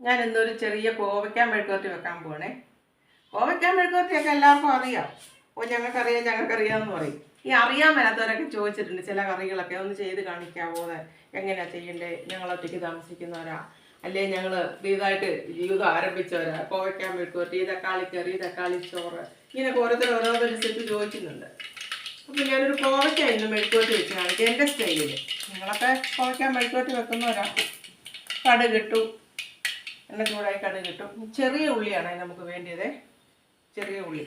ഞാൻ ഇന്നൊരു ചെറിയ കോവയ്ക്കാൻ മെഴുക്കുവരട്ടി വെക്കാൻ പോകണേ കോവയ്ക്കാൻ മെഴുക്കുവരട്ടിയൊക്കെ എല്ലാവർക്കും അറിയാം. ഓ ഞങ്ങൾക്കറിയാം ഞങ്ങൾക്കറിയാമെന്ന് പറയും. ഈ അറിയാൻ മേലാത്തവരൊക്കെ ചോദിച്ചിട്ടുണ്ട് ചില കറികളൊക്കെ ഒന്ന് ചെയ്ത് കാണിക്കാവോ എങ്ങനെയാ ചെയ്യണ്ടേ? ഞങ്ങൾ ഒറ്റയ്ക്ക് താമസിക്കുന്നവരാ? അല്ലേ ഞങ്ങൾ പുതിയതായിട്ട് ജീവിതം ആരംഭിച്ചവരാ? കോവയ്ക്കാൻ മെഴുക്കുവരട്ടി തക്കാളി കറി തക്കാളി ചോറ്. ഇങ്ങനെയൊക്കെ ഓരോരുത്തർ ഓരോ ചോദിക്കുന്നുണ്ട്. അപ്പം ഞാനൊരു കോവയ്ക്ക ഇന്ന് മെഴുക്കുവരട്ടി വെച്ച് കാണിക്കാം. എന്റെ സ്റ്റൈലിൽ നിങ്ങളൊക്കെ കോവയ്ക്കാൻ മെഴുക്കുവരട്ടി വെക്കുന്നവരാ? കടുകിട്ടു എണ്ണ ചൂടായി കടുക് കിട്ടും ചെറിയ ഉള്ളിയാണ് നമുക്ക് വേണ്ടിയത്. ചെറിയ ഉള്ളി.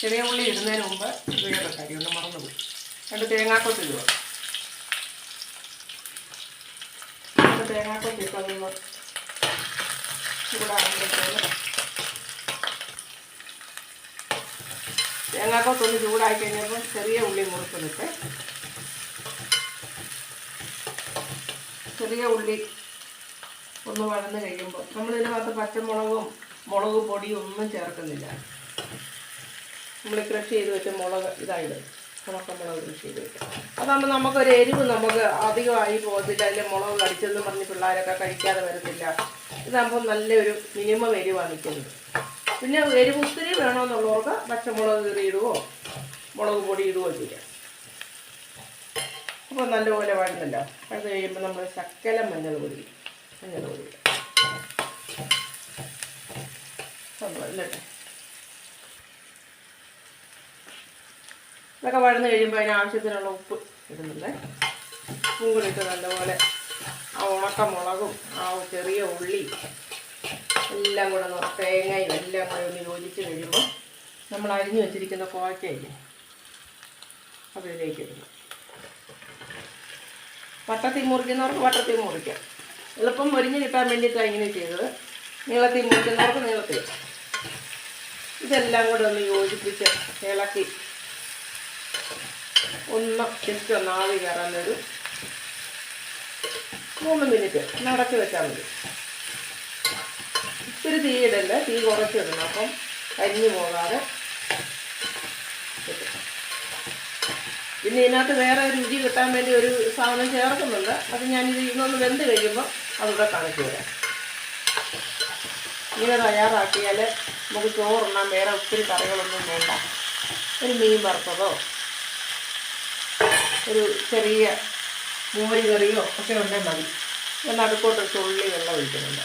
ചെറിയ ഉള്ളി ഇടുന്നതിന് മുമ്പ് വേറെ കാര്യമുണ്ട് മറന്നുപോയി രണ്ട് തേങ്ങാക്കൊത്ത് ഇടുക. രണ്ട് തേങ്ങാക്കൊത്ത് ഇട്ടതൊന്ന് ചൂടാകുമ്പോഴത്തേന് തേങ്ങാക്കൊത്തൊന്ന് ചൂടായി കഴിഞ്ഞപ്പോൾ ചെറിയ ഉള്ളി മുറിച്ചെടുത്ത് ചെറിയ ഉള്ളി ഒന്ന് വഴന്ന് കഴിയുമ്പോൾ നമ്മൾ ഇതിനകത്ത് പച്ചമുളകും മുളക് പൊടിയും ഒന്നും ചേർക്കുന്നില്ല. നമ്മൾ കൃഷി ചെയ്ത് വെച്ച മുളക് ഇതായത് ഉണക്കമുളക് കൃഷി ചെയ്ത് വെക്കുക. അതാകുമ്പോൾ നമുക്കൊരു എരിവ് നമുക്ക് അധികമായി പോകത്തില്ല. അതിൽ മുളക് കടിച്ചെന്ന് പറഞ്ഞ് പിള്ളേരൊക്കെ കഴിക്കാതെ വരത്തില്ല. ഇതാകുമ്പോൾ നല്ലൊരു മിനിമം എരിവാണ് നിൽക്കുന്നത്. പിന്നെ എരിവ് ഒത്തിരി വേണമെന്നുള്ളവർക്ക് പച്ചമുളക് കീറിയിടുവോ മുളക് പൊടി ഇടുവോ ചെയ്യാം. അപ്പോൾ നല്ലപോലെ വഴന്നല്ലോ. വഴന്ന് കഴിയുമ്പോൾ നമ്മൾ ശക്കല മഞ്ഞൾ പൊടി ഇതൊക്കെ വഴന്ന് കഴിയുമ്പോൾ അതിന് ആവശ്യത്തിനുള്ള ഉപ്പ് ഇടുന്നുണ്ട്. ഉപ്പും നല്ലപോലെ ആ ഉണക്കമുളകും ആ ചെറിയ ഉള്ളി എല്ലാം കൂടെ തേങ്ങയും എല്ലാം കൂടെ ഒന്ന് യോജിച്ച് കഴിയുമ്പോൾ നമ്മൾ അരിഞ്ഞു വെച്ചിരിക്കുന്ന കോവയ്ക്കയില്ലേ അതിലേക്ക് ഇടുന്നു. വട്ടത്തിൽ മുറിക്കുന്നവർക്ക് വട്ടത്തിൽ മുറിക്കാം. എളുപ്പം മുരിഞ്ഞ് കിട്ടാൻ വേണ്ടിയിട്ടാണ് ഇങ്ങനെ ചെയ്തത്. നീളത്തിൽ മുറിക്കുന്നവർക്ക് നീളത്തിൽ. ഇതെല്ലാം കൂടെ ഒന്ന് യോജിപ്പിച്ച് ഇളക്കി. ഒന്ന് ജസ്റ്റ് ഒന്ന് ആവി കയറാൻ ഒരു മൂന്ന് മിനിറ്റ് നടക്കി വെച്ചാൽ മതി. ഇത്തിരി തീ ഇടല്ല? തീ കുറച്ചിടണം. അപ്പം കരിഞ്ഞു പോകാതെ. പിന്നെ ഇതിനകത്ത് വേറെ രുചി കിട്ടാൻ വേണ്ടി ഒരു സാധനം ചേർക്കുന്നുണ്ട്. അത് ഞാനിത് ഇന്നൊന്ന് വെന്ത് കഴിയുമ്പോൾ അതിവിടെ കാണിച്ചു തരാം. ഇങ്ങനെ തയ്യാറാക്കിയാൽ നമുക്ക് ചോറുണ്ണാൻ വേറെ ഒത്തിരി കറികളൊന്നും വേണ്ട. ഒരു മീൻ വറുത്തതോ ഒരു ചെറിയ മോര് കറിയോ ഒക്കെ ഉണ്ടെങ്കിൽ മതി. ഞാൻ അടുക്കോട്ട് ചുള്ളി വെള്ളം ഒഴിക്കുന്നുണ്ട്.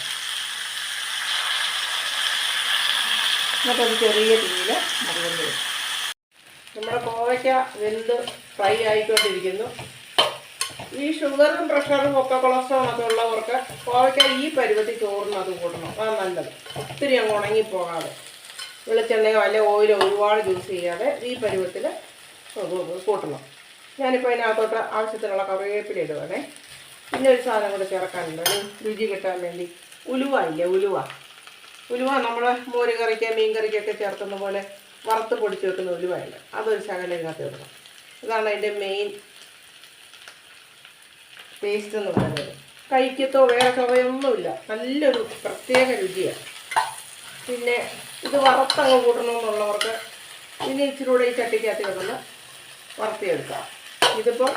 എന്നിട്ടൊരു ചെറിയ തീയിൽ മറികൊണ്ട് വരും നമ്മുടെ കോവയ്ക്ക വെന്ത് ഫ്രൈ ആയിക്കൊണ്ടിരിക്കുന്നു. ഈ ഷുഗറും പ്രഷറും ഒക്കെ കൊളസ്ട്രോളും ഒക്കെ ഉള്ളവർക്ക് കോവയ്ക്ക ഈ പരുവത്തിൽ ചോറിന് അത് കൂട്ടണം അതാണ് നല്ലത്. ഒത്തിരി അങ്ങ് ഉണങ്ങിപ്പോകാതെ. വെളിച്ചെണ്ണയോ അല്ലെ ഓയിലോ ഒരുപാട് യൂസ് ചെയ്യാതെ ഈ പരുവത്തിൽ കൂട്ടണം. ഞാനിപ്പോൾ അതിനകത്തോട്ട് ആവശ്യത്തിനുള്ള കറിവേപ്പില ഇടുവാണേ. പിന്നെ ഒരു സാധനം കൂടെ ചേർക്കാനുണ്ട്. രുചി കിട്ടാൻ വേണ്ടി ഉലുവ ഇല്ലേ? ഉലുവ. ഉലുവ നമ്മൾ മോര് കറിക്ക് മീൻ ചേർക്കുന്ന പോലെ വറുത്ത് പൊടിച്ച് വെക്കുന്ന ഉലുവയല്ല അതൊരു ശകലം ഇതിനകത്ത് ഇടണം. ഇതാണ് അതിന്റെ മെയിൻ ടേസ്റ്റ് എന്ന് പറയുന്നത് കഴിക്കത്തോ വേറെ ചുവയൊന്നുമില്ല നല്ലൊരു പ്രത്യേക രുചിയാണ് പിന്നെ ഇത് വറുത്തങ്ങ് കൂട്ടണമെന്നുള്ളവർക്ക് ഇനി ഇച്ചിരി കൂടെ ഈ ചട്ടിക്കകത്ത് കിടന്ന് വറുത്തിയെടുക്കാം. ഇതിപ്പോൾ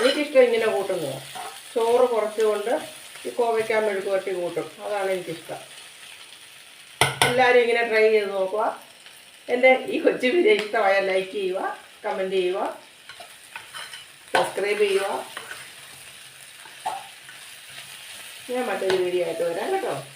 എനിക്കിഷ്ടം ഇങ്ങനെ കൂട്ടുന്നത്. ചോറ് കുറച്ചുകൊണ്ട് ഈ കോവയ്ക്കാൻ മെഴുക്ക് വട്ടി കൂട്ടും. അതാണ് എനിക്കിഷ്ടം. എല്ലാവരും ഇങ്ങനെ ട്രൈ ചെയ്ത് നോക്കുക. എന്റെ ഈ കൊച്ചു വീഡിയോ ഇഷ്ടമായ ലൈക്ക് ചെയ്യുക കമന്റ് ചെയ്യുക സബ്സ്ക്രൈബ് ചെയ്യുക. Mira, Marta, yo diría que todo el.